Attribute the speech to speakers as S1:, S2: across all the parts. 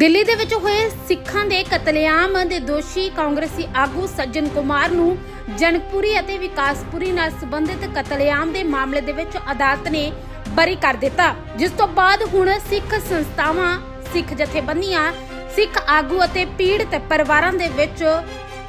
S1: ਦਿੱਲੀ ਦੇ ਵਿੱਚ ਹੋਏ ਸਿੱਖਾਂ ਦੇ ਕਤਲੇਆਮ ਦੇ ਦੋਸ਼ੀ ਕਾਂਗਰਸੀ ਆਗੂ ਸੱਜਣ ਕੁਮਾਰ ਨੂੰ ਜਨਕਪੁਰੀ ਅਤੇ ਵਿਕਾਸਪੁਰੀ ਨਾਲ ਸੰਬੰਧਿਤ ਕਤਲੇਆਮ ਦੇ ਮਾਮਲੇ ਦੇ ਵਿੱਚ ਅਦਾਲਤ ਨੇ ਬਰੀ ਕਰ ਦਿੱਤਾ, ਜਿਸ ਤੋਂ ਬਾਅਦ ਹੁਣ ਸਿੱਖ ਸੰਸਥਾਵਾਂ, ਸਿੱਖ ਜਥੇਬੰਦੀਆਂ, ਸਿੱਖ ਆਗੂ ਅਤੇ ਪੀੜਤ ਪਰਿਵਾਰਾਂ ਦੇ ਵਿੱਚ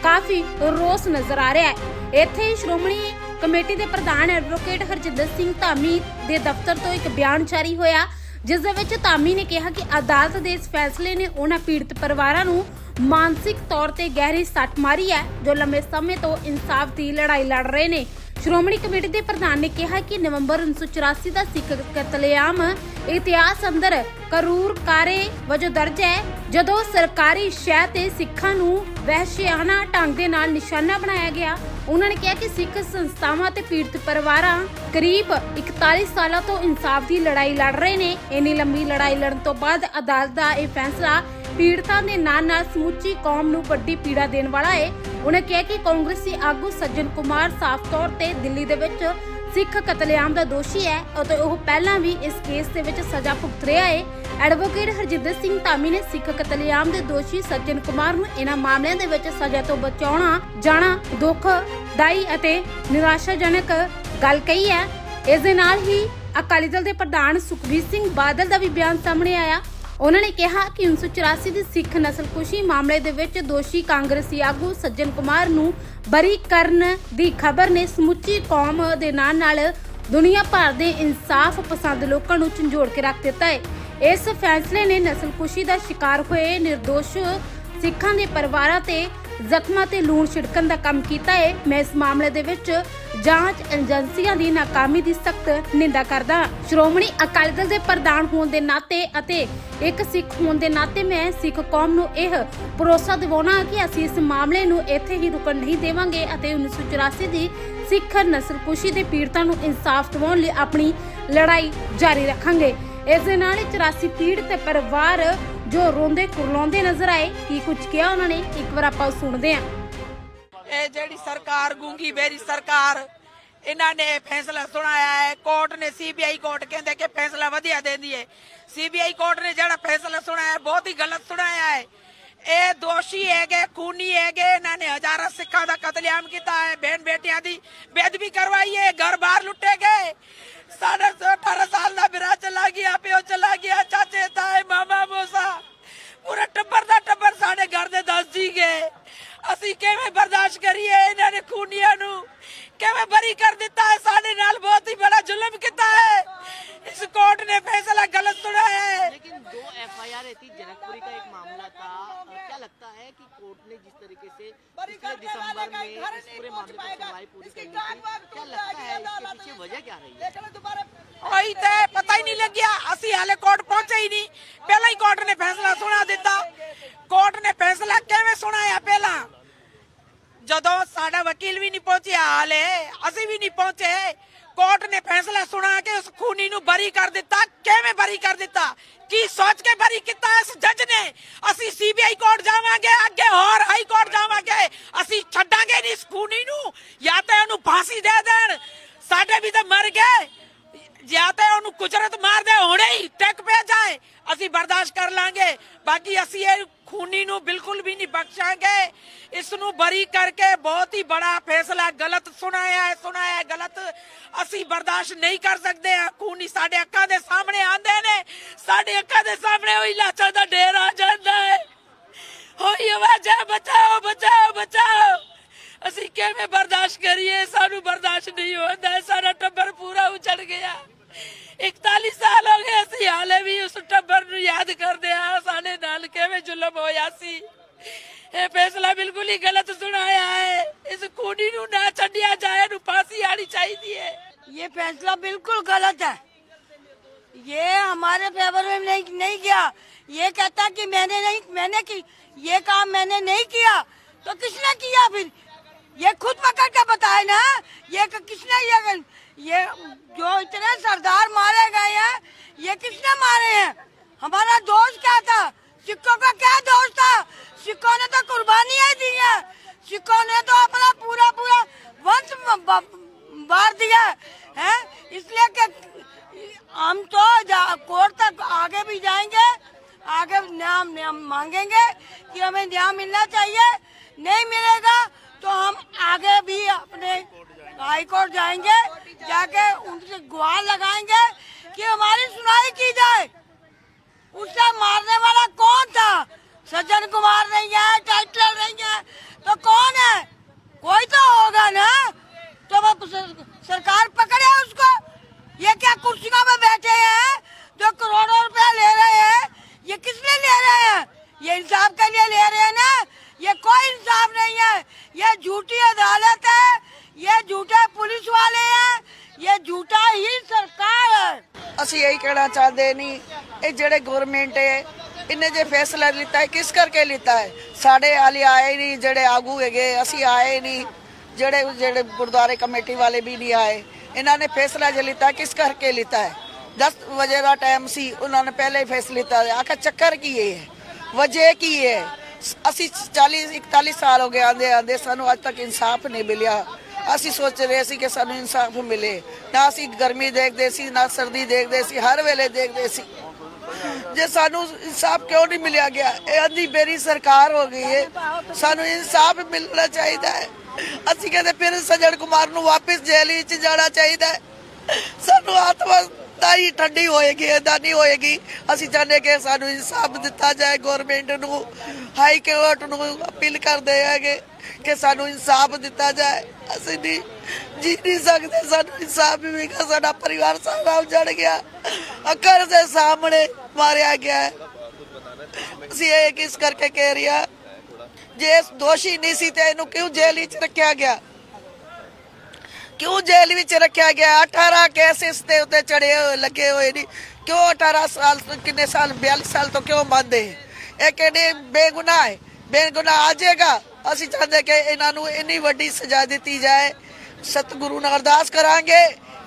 S1: ਕਾਫੀ ਰੋਸ ਨਜ਼ਰ ਆ ਰਿਹਾ ਹੈ। ਇੱਥੇ ਸ਼੍ਰੋਮਣੀ ਕਮੇਟੀ ਦੇ ਪ੍ਰਧਾਨ ਐਡਵੋਕੇਟ ਹਰਜਿੰਦਰ ਸਿੰਘ ਧਾਮੀ ਦੇ ਦਫ਼ਤਰ ਤੋਂ ਇੱਕ ਬਿਆਨ ਜਾਰੀ ਹੋਇਆ। ਜਿਸ ਦੇ ਵਿੱਚ ਧਾਮੀ ਨੇ ਕਿਹਾ ਕਿ ਅਦਾਲਤ ਦੇ ਇਸ ਫੈਸਲੇ ਨੇ ਉਹਨਾਂ ਪੀੜਤ ਪਰਿਵਾਰਾਂ ਨੂੰ ਮਾਨਸਿਕ ਤੌਰ ਤੇ ਗਹਿਰੀ ਸੱਟ ਮਾਰੀ ਹੈ, ਜੋ ਲੰਮੇ ਸਮੇਂ ਤੋਂ ਇਨਸਾਫ ਦੀ ਲੜਾਈ ਲੜ ਰਹੇ ਨੇ। ਸ਼੍ਰੋਮਣੀ ਕਮੇਟੀ ਦੇ ਪ੍ਰਧਾਨ ਨੇ ਕਿਹਾ ਕਿ ਨਵੰਬਰ 1984 ਦਾ ਸਿੱਖ ਕਤਲੇਆਮ ਇਤਿਹਾਸ ਅੰਦਰ ਕਰੂਰ ਕਾਰੇ ਵਜੋਂ ਦਰਜ ਹੈ, ਜਦੋਂ ਸਰਕਾਰੀ ਸ਼ਹਿ ਤੇ ਸਿੱਖਾਂ ਨੂੰ ਵਹਿਸ਼ਿਆਨਾ ਢੰਗ ਦੇ ਨਾਲ ਨਿਸ਼ਾਨਾ ਬਣਾਇਆ ਗਿਆ ਉਹਨਾਂ ਨੇ ਕਿਹਾ ਕਿ ਸਿੱਖ ਸੰਸਥਾਵਾਂ ਤੇ ਪੀੜਤ ਪਰਿਵਾਰਾਂ ਕਰੀਬ 41 ਸਾਲਾਂ ਤੋਂ ਇਨਸਾਫ ਦੀ ਲੜਾਈ ਲੜ ਰਹੇ ਨੇ। ਇੰਨੀ ਲੰਬੀ ਲੜਾਈ ਲੜਨ ਤੋਂ ਬਾਅਦ ਅਦਾਲਤ ਦਾ ਇਹ ਫੈਸਲਾ ਪੀੜਤਾਂ ਦੇ ਨਾਲ ਨਾਲ ਸਮੁੱਚੀ ਕੌਮ ਨੂੰ ਵੱਡੀ ਪੀੜਾ ਦੇਣ ਵਾਲਾ ਹੈ ਉਹਨਾਂ ਕਿਹਾ ਕਿ ਕਾਂਗਰਸੀ ਆਗੂ ਸੱਜਣ ਕੁਮਾਰ ਸਾਫ਼ ਤੌਰ ਤੇ ਦਿੱਲੀ ਦੇ ਵਿੱਚ ਸਿੱਖ ਕਤਲੇਆਮ ਦਾ ਦੋਸ਼ੀ ਹੈ ਅਤੇ ਉਹ ਪਹਿਲਾਂ ਵੀ ਇਸ ਕੇਸ ਦੇ ਵਿੱਚ ਸਜ਼ਾ ਭੁਗਤ ਰਿਹਾ ਹੈ ਐਡਵੋਕੇਟ ਹਰਜਿੰਦਰ ਸਿੰਘ ਧਾਮੀ ਨੇ ਸਿੱਖ ਕਤਲੇਆਮ ਦੇ ਦੋਸ਼ੀ ਸੱਜਣ ਕੁਮਾਰ ਨੂੰ ਇਹਨਾਂ ਮਾਮਲਿਆਂ ਦੇ ਵਿੱਚ ਸਜ਼ਾ ਤੋਂ ਬਚਾਉਣਾ, ਜਾਣਾ ਦੁੱਖਦਾਈ ਅਤੇ ਨਿਰਾਸ਼ਾਜਨਕ ਗੱਲ ਕਹੀ ਹੈ। ਇਸ ਦੇ ਨਾਲ ਹੀ ਅਕਾਲੀ ਦਲ ਦੇ ਪ੍ਰਧਾਨ ਸੁਖਬੀਰ ਸਿੰਘ ਬਾਦਲ ਦਾ ਵੀ ਬਿਆਨ ਸਾਹਮਣੇ ਆਇਆ। ਉਹਨਾਂ ਨੇ ਕਿਹਾ ਕਿ 1984 ਦੀ ਸਿੱਖ ਨਸਲਕੁਸ਼ੀ ਮਾਮਲੇ ਦੇ ਵਿੱਚ ਦੋਸ਼ੀ ਕਾਂਗਰਸੀ ਆਗੂ ਸੱਜਣ ਕੁਮਾਰ ਨੂੰ ਬਰੀ ਕਰਨ ਦੀ ਖਬਰ ਨੇ ਸਮੁੱਚੀ ਕੌਮ ਦੇ ਨਾਲ ਨਾਲ ਦੁਨੀਆ ਭਰ ਦੇ ਇਨਸਾਫ ਪਸੰਦ ਲੋਕਾਂ ਨੂੰ ਝੰਜੋੜ ਕੇ ਰੱਖ ਦਿੱਤਾ ਹੈ। ਇਸ ਫੈਸਲੇ ਨੇ ਨਸਲਕੁਸ਼ੀ ਦਾ ਸ਼ਿਕਾਰ ਹੋਏ નિર્ਦੋਸ਼ ਸਿੱਖਾਂ ਦੇ ਪਰਿਵਾਰਾਂ ਤੇ ਜ਼ਖਮਾਂ ਤੇ ਲੂਣ ਛਿੜਕਣ ਦਾ ਕੰਮ ਕੀਤਾ ਹੈ ਮੈਂ ਇਸ ਮਾਮਲੇ ਦੇ ਵਿੱਚ ਜਾਂਚ ਏਜੰਸੀਆਂ ਦੀ ਨਾਕਾਮੀ ਦੀ ਸਖਤ ਨਿੰਦਾ ਕਰਦਾ ਸ਼੍ਰੋਮਣੀ ਅਕਾਲੀ ਦਲ ਦੇ ਪ੍ਰਧਾਨ ਹੋਣ ਦੇ ਨਾਤੇ ਅਤੇ ਇੱਕ ਸਿੱਖ ਹੋਣ ਦੇ ਨਾਤੇ ਮੈਂ ਸਿੱਖ ਕੌਮ ਨੂੰ ਇਹ ਭਰੋਸਾ ਦਿਵਾਉਣਾ ਕਿ ਅਸੀਂ ਇਸ ਮਾਮਲੇ ਨੂੰ ਇੱਥੇ ਹੀ ਰੁਕਣ ਨਹੀਂ ਦੇਵਾਂਗੇ ਅਤੇ 1984 ਦੀ ਸਿੱਖ ਨਸਲਕੁਸ਼ੀ ਦੇ ਪੀੜਤਾਂ ਨੂੰ ਇਨਸਾਫ ਦਿਵਾਉਣ ਲਈ ਆਪਣੀ ਲੜਾਈ ਜਾਰੀ ਰੱਖਾਂਗੇ। ਇਸ ਦੇ ਨਾਲ ਹੀ 84 ਪੀੜਤ ਪਰਿਵਾਰ ਜੋ ਰੋਂਦੇ ਕੁਰਲਾਉਂਦੇ ਨਜ਼ਰ ਆਏ, ਕੀ ਕੁਝ ਕਿਹਾ ਉਹਨਾਂ ਨੇ, ਇੱਕ ਵਾਰ ਆਪਾਂ ਸੁਣਦੇ ਹਾਂ।
S2: ਇਹ ਜਿਹੜੀ ਸਰਕਾਰ ਗੂੰਗੀ ਬੇਰੀ ਸਰਕਾਰ, ਇਹਨਾਂ ਨੇ ਫੈਸਲਾ ਸੁਣਾਇਆ ਹੈ। ਕੋਰਟ ਨੇ ਸੀਬੀਆਈ ਕੋਰਟ ਕਹਿੰਦੇ ਕਿ ਫੈਸਲਾ ਵਧੀਆ ਦਿੰਦੀ ਹੈ ਸੀਬੀਆਈ ਕੋਰਟ ਨੇ ਜਿਹੜਾ ਫੈਸਲਾ ਸੁਣਾਇਆ, ਬਹੁਤ ਹੀ ਗਲਤ ਸੁਣਾਇਆ ਹੈ। ਇਹ ਦੋਸ਼ੀ ਹੈਗੇ, ਖੂਨੀ ਹੈਗੇ, ਇਹਨਾਂ ਨੇ ਹਜ਼ਾਰਾਂ ਸਿੱਖਾਂ ਦਾ ਕਤਲੇਆਮ ਕੀਤਾ ਹੈ। ਬਹਿਨ ਬੇਟੀਆਂ ਦੀ ਬੇਦਬੀ ਕਰਵਾਈ ਹੈ ਘਰ ਬਾਹਰ ਲੁੱਟੇ ਗਏ। ਸਾਡਾ 18 ਸਾਲ ਦਾ ਵਿਰਾ ਚਲਾ ਗਿਆ ਪਿਓ ਚਲਾ ਗਿਆ ਚਾਚੇ ਤਾਏ ਮਾਮਾ ਮੋਸਾ ਪੂਰਾ ਟੱਬਰ ਦਾ ਟੱਬਰ ਸਾਡੇ ਘਰ ਦੇ ਦੱਸ ਜੀ ਗਏ ਅਸੀਂ ਕਿਵੇਂ ਬਰਦਾਸ਼ਤ ਕਰੀਏ ਇਹਨਾਂ ਨੇ ਖੂਨੀਆਂ ਨੂੰ ਕਿਵੇਂ ਬਰੀ ਕਰ ਦਿੱਤਾ ਹੈ ਸਾਡੇ ਨਾਲ ਬਹੁਤ ਹੀ ਬੜਾ ਜ਼ੁਲਮ ਕੀਤਾ ਹੈ ਇਸ ਕੋਰਟ ਨੇ ਫੈਸਲਾ गलत सुनाया है
S3: एफआईआर आई थी जनकपुरी का एक मामला था। क्या लगता है कि कोर्ट ने जिस तरीके से दिसंबर में इस पूरे मामले पर सुनवाई पूरी की क्या लगता है इसके पीछे वजह क्या रही है?
S2: पता ही नहीं लग गया। असि हाले कोर्ट पहुँचे ही नहीं। पहला ही कोर्ट ने फैसला सुना दिता। कोर्ट ने फैसला कैसे सुनाया पहला? जदों साडा वकील भी नहीं पहुँचे हाले असि भी नहीं पहुँचे। ਕੋਰਟ ਨੇ ਫੈਸਲਾ ਸੁਣਾ ਕੇ ਉਸ ਖੂਨੀ ਨੂੰ ਬਰੀ ਕਰ ਦਿੱਤਾ। ਕਿਵੇਂ ਬਰੀ ਕਰ ਦਿੱਤਾ? ਕੀ ਸੋਚ ਕੇ ਬਰੀ ਕੀਤਾ ਇਸ ਜੱਜ ਨੇ? ਅਸੀਂ ਸੀਬੀਆਈ ਕੋਰਟ ਜਾਵਾਂਗੇ, ਅੱਗੇ ਹੋਰ ਹਾਈ ਕੋਰਟ ਜਾਵਾਂਗੇ। ਅਸੀਂ ਛੱਡਾਂਗੇ ਨਹੀਂ ਇਸ ਖੂਨੀ ਨੂੰ। ਜਾਂ ਤਾਂ ਉਹਨੂੰ ਫਾਂਸੀ ਦੇ ਦੇਣ। ਸਾਡੇ ਵੀ ਤਾਂ ਮਰ ਗਏ। ਜਾਂ ਤਾਂ ਉਹਨੂੰ ਕੁਚਰਤ ਮਾਰ ਦੇ ਹੁਣੇ ਹੀ ਟੈਕ ਪੈ ਜਾਏ। ਅਸੀਂ ਬਰਦਾਸ਼ਤ ਕਰ ਲਾਂਗੇ। ਬਾਕੀ ਅਸੀਂ ਇਹ ਖੂਨੀ ਨੂੰ ਬਿਲਕੁਲ ਵੀ ਨਹੀਂ ਬਖਸ਼ਾਂਗੇ। ਇਸ ਨੂੰ ਬਰੀ ਕਰਕੇ ਬਹੁਤ ਹੀ ਬੜਾ ਫੈਸਲਾ, ਗਲਤ ਸੁਣਾਇਆ ਹੈ ਸੁਣਾਇਆ ਹੈ ਗਲਤ ਅਸੀਂ ਬਰਦਾਸ਼ਤ ਨਹੀਂ ਕਰ ਸਕਦੇ। ਹਾਂ ਖੂਨੀ ਸਾਡੇ ਅੱਖਾਂ ਦੇ ਸਾਹਮਣੇ ਆਂਦੇ ਨੇ। ਸਾਡੇ ਅੱਖਾਂ ਦੇ ਸਾਹਮਣੇ ਉਹੀ ਲਾਚਾਂ ਦਾ ਢੇਰ ਆ ਜਾਂਦਾ ਹੈ। ਹੋਈ ਆਵਾਜ਼ਾਂ, ਬਚਾਓ ਬਚਾਓ ਬਚਾਓ। ਅਸੀਂ ਕਿਵੇਂ ਬਰਦਾਸ਼ਤ ਕਰੀਏ? ਸਾਨੂੰ ਬਰਦਾਸ਼ਤ ਨਹੀਂ ਹੁੰਦਾ। ਸਾਡਾ ਟੱਬਰ ਪੂਰਾ ਉਜੜ ਗਿਆ। इकतालीस साल हो गए, ऐसी हाल भी उस टब्बर याद कर दे साने दाल के में जुलम हो यासी ये फैसला बिल्कुल ही गलत सुनाया है। इस कूडी नु ना छड़िया जाए, नु फांसी आनी चाहिए
S4: ये फैसला बिल्कुल गलत है। ये हमारे फेवर में नहीं नहीं किया ये कहता कि मैंने नहीं, मैंने की, ये काम मैंने नहीं किया। तो किसने किया फिर? ये खुद पकड़ के बताए ना ये क- किसने ये ये जो इतने सरदार मारे गए हैं ये किसने मारे हैं हमारा दोस्त क्या था सिक्कों का क्या दोस्त था सिक्कों ने तो कुर्बानियां दी है सिक्कों ने तो अपना पूरा पूरा वंश ब- ब- बार दिया है इसलिए कि हम तो जा- कोर्ट तक आगे भी जाएंगे आगे न्याय न्याय मांगेंगे कि हमें न्याय मिलना चाहिए नहीं मिलेगा तो हम आगे भी अपने हाई कोर्ट जाएँगे, जाके उनसे गुहार लगाएँगे कि हमारी सुनाई की जाए। उसे मारने वाला कौन था? सज्जन कुमार नहीं है, टाइटलर नहीं है तो कौन है? कोई तो होगा ना? तो वो सरकार पकड़े उसको। ये क्या कुर्सियों में बैठे हैं? जो करोड़ों रुपया ले रहे हैं, ये किस लिए ले रहे हैं? ये इंसाफ के ये झूठी अदालत है ये झूठे पुलिस वाले हैं ये झूठा ही सरकार है
S5: ਅਸੀਂ ਇਹੀ ਕਹਿਣਾ ਚਾਹੁੰਦੇ ਨਹੀਂ ਇਹ ਜਿਹੜੇ ਗਵਰਨਮੈਂਟ ਹੈ ਇਹਨੇ ਜੇ ਫੈਸਲਾ ਲਿੱਤਾ ਹੈ ਕਿਸ ਕਰਕੇ ਲਿੱਤਾ ਹੈ ਸਾਡੇ ਵਾਲੇ ਆਏ ਨਹੀਂ ਜਿਹੜੇ ਆਗੂ ਹੈਗੇ ਅਸੀਂ ਆਏ ਨਹੀਂ ਜਿਹੜੇ ਜਿਹੜੇ ਗੁਰਦੁਆਰੇ ਕਮੇਟੀ ਵਾਲੇ ਵੀ ਨਹੀਂ ਆਏ ਇਹਨਾਂ ਨੇ ਫੈਸਲਾ ਜੇ ਲਿੱਤਾ ਕਿਸ ਕਰਕੇ ਲਿੱਤਾ ਹੈ 10 ਵਜੇ ਦਾ ਟਾਈਮ ਸੀ ਉਹਨਾਂ ਨੇ ਪਹਿਲੇ ਹੀ ਫੈਸਲਾ ਲਿੱਤਾ ਹੈ ਆਖਰ ਚੱਕਰ ਕੀ ਹੈ ਵਜ੍ਹਾ ਕੀ ਹੈ ਅਸੀਂ 40 41 ਸਾਲ ਹੋ ਗਏ ਆਂਦੇ ਆਂਦੇ ਸਾਨੂੰ ਅੱਜ ਤੱਕ ਇਨਸਾਫ ਨਹੀਂ ਮਿਲਿਆ। ਅਸੀਂ ਸੋਚ ਰਹੇ ਸੀ ਕਿ ਸਾਨੂੰ ਇਨਸਾਫ ਮਿਲੇ। ਨਾ ਅਸੀਂ ਗਰਮੀ ਦੇਖਦੇ ਸੀ, ਨਾ ਸਰਦੀ ਦੇਖਦੇ ਸੀ, ਹਰ ਵੇਲੇ ਦੇਖਦੇ ਸੀ। ਜੇ ਸਾਨੂੰ ਇਨਸਾਫ ਕਿਉਂ ਨਹੀਂ ਮਿਲਿਆ ਗਿਆ? ਇਹ ਅੰधी ਬੇਰੀ ਸਰਕਾਰ ਹੋ ਗਈ ਹੈ ਸਾਨੂੰ ਇਨਸਾਫ ਮਿਲਣਾ ਚਾਹੀਦਾ ਹੈ। ਅਸੀਂ ਕਹਿੰਦੇ ਫਿਰ ਸਜਣ ਕੁਮਾਰ ਨੂੰ ਵਾਪਸ ਜੇਲ੍ਹ ਵਿੱਚ ਜਾਣਾ ਚਾਹੀਦਾ ਸਾਨੂੰ ਆਤਮਾ ਤਾਂ ਹੀ ਠੰਡੀ ਹੋਏਗੀ, ਏਦਾਂ ਨਹੀਂ ਹੋਏਗੀ। ਅਸੀਂ ਚਾਹੁੰਦੇ ਕਿ ਸਾਨੂੰ ਇਨਸਾਫ ਦਿੱਤਾ ਜਾਏ ਗਵਰਨਮੈਂਟ ਨੂੰ ਹਾਈ ਕੋਰਟ ਨੂੰ ਅਪੀਲ ਕਰਦੇ ਹੈਗੇ ਕਿ ਸਾਨੂੰ ਇਨਸਾਫ ਦਿੱਤਾ ਜਾਏ। ਅਸੀਂ ਨਹੀਂ, ਜੀ ਨਹੀਂ ਸਕਦੇ, ਸਾਨੂੰ ਇਨਸਾਫ ਮਿਲੇਗਾ। ਸਾਡਾ ਪਰਿਵਾਰ ਸਾਰਾ ਉਜੜ ਗਿਆ। ਅੱਖਰ ਦੇ ਸਾਹਮਣੇ ਮਾਰਿਆ ਗਿਆ। ਅਸੀਂ ਇਹ ਕਿਸ ਕਰਕੇ ਕਹਿ ਰਿਹਾ ਜੇ ਦੋਸ਼ੀ ਨਹੀਂ ਸੀ ਤੇ ਇਹਨੂੰ ਕਿਉਂ ਜੇਲ੍ਹ ਵਿੱਚ ਰੱਖਿਆ ਗਿਆ? ਕਿਉਂ ਜੇਲ੍ਹ ਵਿੱਚ ਰੱਖਿਆ ਗਿਆ? 18 ਕੇਸ ਤੇ ਉੱਤੇ ਚੜੇ ਲੱਗੇ ਹੋਏ ਨਹੀਂ ਕਿਉਂ 18 ਸਾਲ ਤੋਂ, ਕਿੰਨੇ ਸਾਲ 42 ਸਾਲ ਤੋਂ ਕਿਉਂ ਬੰਦੇ ਇਹ ਕਹਿੰਦੇ ਬੇਗੁਨਾਹ ਹੈ? ਬੇਗੁਨਾਹ ਆ ਜਾਏਗਾ। ਅਸੀਂ ਚਾਹੁੰਦੇ ਕਿ ਇਹਨਾਂ ਨੂੰ ਇੰਨੀ ਵੱਡੀ ਸਜ਼ਾ ਦਿੱਤੀ ਜਾਏ। ਸਤਿਗੁਰੂ ਨਾਲ ਅਰਦਾਸ ਕਰਾਂਗੇ।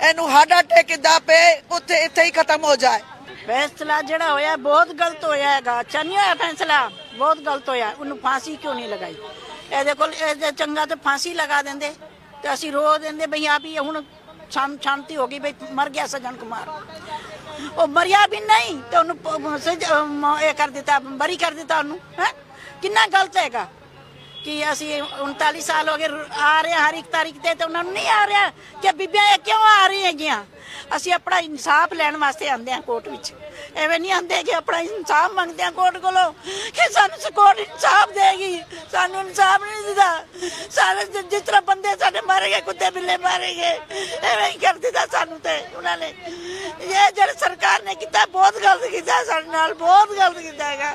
S5: ਇਹਨੂੰ ਹਾਡਾ ਟੇਕਦਾ ਪਏ? ਉੱਥੇ ਇੱਥੇ ਹੀ ਖਤਮ ਹੋ ਜਾਏ।
S6: ਫੈਸਲਾ ਜਿਹੜਾ ਹੋਇਆ, ਬਹੁਤ ਗਲਤ ਹੋਇਆ ਹੈਗਾ। ਅੱਛਾ, ਨਹੀਂ ਹੋਇਆ ਫੈਸਲਾ? ਬਹੁਤ ਗਲਤ ਹੋਇਆ। ਉਹਨੂੰ ਫਾਂਸੀ ਕਿਉਂ ਨਹੀਂ ਲਗਾਈ? ਇਹਦੇ ਕੋਲ, ਇਹਦੇ ਚੰਗਾ ਤੇ ਫਾਂਸੀ ਲਗਾ ਦਿੰਦੇ। ਤੇ ਅਸੀਂ ਰੋ ਦਿੰਦੇ ਬਈ ਆ ਵੀ ਹੁਣ ਸ਼ਾਂਤੀ ਹੋ ਗਈ ਬਈ, ਮਰ ਗਿਆ ਸਜਣ ਕੁਮਾਰ। ਉਹ ਮਰਿਆ ਵੀ ਨਹੀਂ ਤੇ ਉਹਨੂੰ ਸਜ- ਇਹ ਕਰ ਦਿੱਤਾ, ਬਰੀ ਕਰ ਦਿੱਤਾ ਉਹਨੂੰ, ਹੈ? ਕਿੰਨਾ ਗਲਤ ਹੈਗਾ? ਕਿ ਅਸੀਂ 39 ਸਾਲ ਹੋ ਗਏ ਆ ਰਹੇ ਹਾਂ ਹਰ ਇੱਕ ਤਾਰੀਖ ਤੇ ਤੇ ਉਹਨਾਂ ਨੂੰ ਨਹੀਂ ਆ ਰਿਹਾ ਕਿ ਬੀਬੀਆਂ ਇਹ ਕਿਉਂ ਆ ਰਹੀਆਂ ਹੈਗੀਆਂ? ਅਸੀਂ ਆਪਣਾ ਇਨਸਾਫ ਲੈਣ ਵਾਸਤੇ ਆਂਦੇ ਹਾਂ ਕੋਰਟ ਵਿੱਚ। ਐਵੇਂ ਨਹੀਂ ਆਂਦੇ ਕਿ ਆਪਣਾ ਇਨਸਾਫ ਮੰਗਦੇ ਹਾਂ ਕੋਰਟ ਕੋਲੋਂ, ਕਿ ਸਾਨੂੰ ਕੋਰਟ ਇਨਸਾਫ ਦੇਗੀ। ਸਾਨੂੰ ਇਨਸਾਫ ਨਹੀਂ ਦਿੰਦਾ। ਸਾਰੇ ਜਿ- ਜਿਸ ਤਰ੍ਹਾਂ ਬੰਦੇ ਸਾਡੇ ਮਾਰੇ ਗਏ ਕੁੱਤੇ ਬਿੱਲੇ ਮਾਰੇ ਗਏ ਐਵੇਂ ਹੀ ਕਰ ਦਿੱਤਾ ਸਾਨੂੰ ਤੇ ਉਹਨਾਂ ਨੇ। ਇਹ ਜਿਹੜੇ ਸਰਕਾਰ ਨੇ ਕੀਤਾ, ਬਹੁਤ ਗਲਤ ਕੀਤਾ ਸਾਡੇ ਨਾਲ, ਬਹੁਤ ਗਲਤ ਕੀਤਾ ਹੈਗਾ।